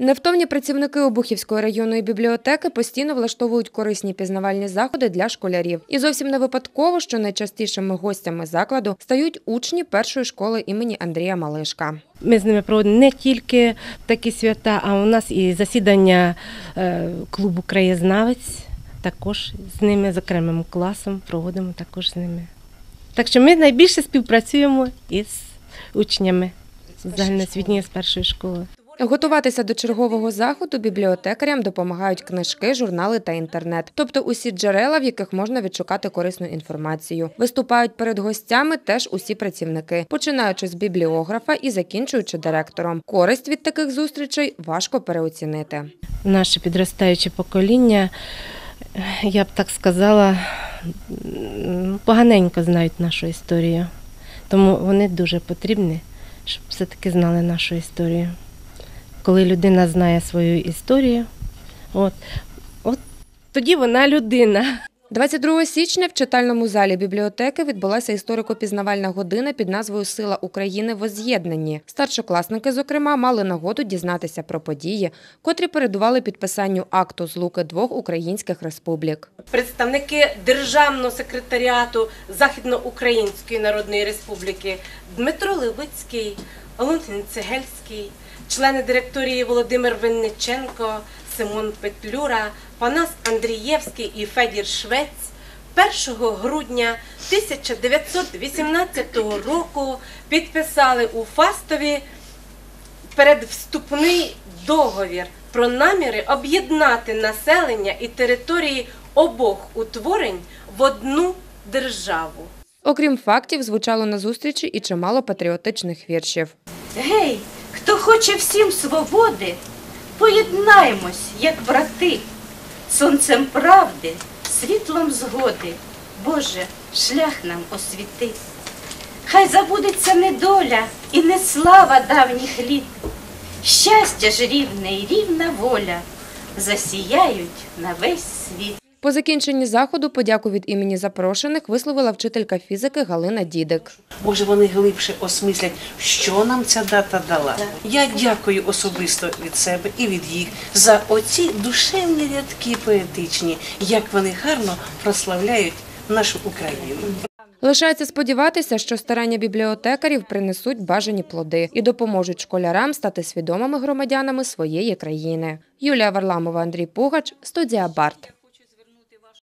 Невтомні працівники Обухівської районної бібліотеки постійно влаштовують корисні пізнавальні заходи для школярів. І зовсім не випадково, що найчастішими гостями закладу стають учні першої школи імені Андрія Малишка. Ми з ними проводимо не тільки такі свята, а у нас і засідання е, клубу Краєзнавець. Також з ними, з окремим класом, проводимо також з ними. Так що ми найбільше співпрацюємо із учнями загальноосвітньої з першої школи. Готуватися до чергового заходу бібліотекарям допомагають книжки, журнали та інтернет, тобто усі джерела, в яких можна відшукати корисну інформацію. Виступають перед гостями теж усі працівники, починаючи з бібліографа і закінчуючи директором. Користь від таких зустрічей важко переоцінити. Наше підростаюче покоління, я б так сказала, поганенько знають нашу історію. Тому вони дуже потрібні, щоб все-таки знали нашу історію. Коли людина знає свою історію, от, от тоді вона людина. 22 січня в читальному залі бібліотеки відбулася історико-пізнавальна година під назвою Сила України в воз'єднанні. Старшокласники, зокрема, мали нагоду дізнатися про події, котрі передували підписанню акту злуки двох українських республік. Представники Державного секретаріату Західноукраїнської Народної Республіки Дмитро Левицький, Валентин Цегельський, члени директорії Володимир Винниченко, Симон Петлюра, Панас Андрієвський і Федір Швець 1 грудня 1918 року підписали у Фастові передвступний договір про наміри об'єднати населення і території обох утворень в одну державу. Окрім фактів, звучало на зустрічі і чимало патріотичних віршів. Гей, хто хоче всім свободи, поєднаємось, як брати, сонцем правди, світлом згоди. Боже, шлях нам освіти. Хай забудеться недоля і не слава давніх літ. Щастя ж рівне і рівна воля засіяють на весь світ. По закінченні заходу подяку від імені запрошених висловила вчителька фізики Галина Дідик. Може, вони глибше осмислять, що нам ця дата дала. Я дякую особисто від себе і від їх за оці душевні рядки поетичні, як вони гарно прославляють нашу Україну. Лишається сподіватися, що старання бібліотекарів принесуть бажані плоди і допоможуть школярам стати свідомими громадянами своєї країни. Юлія Варламова, Андрій Пугач, студія Барт.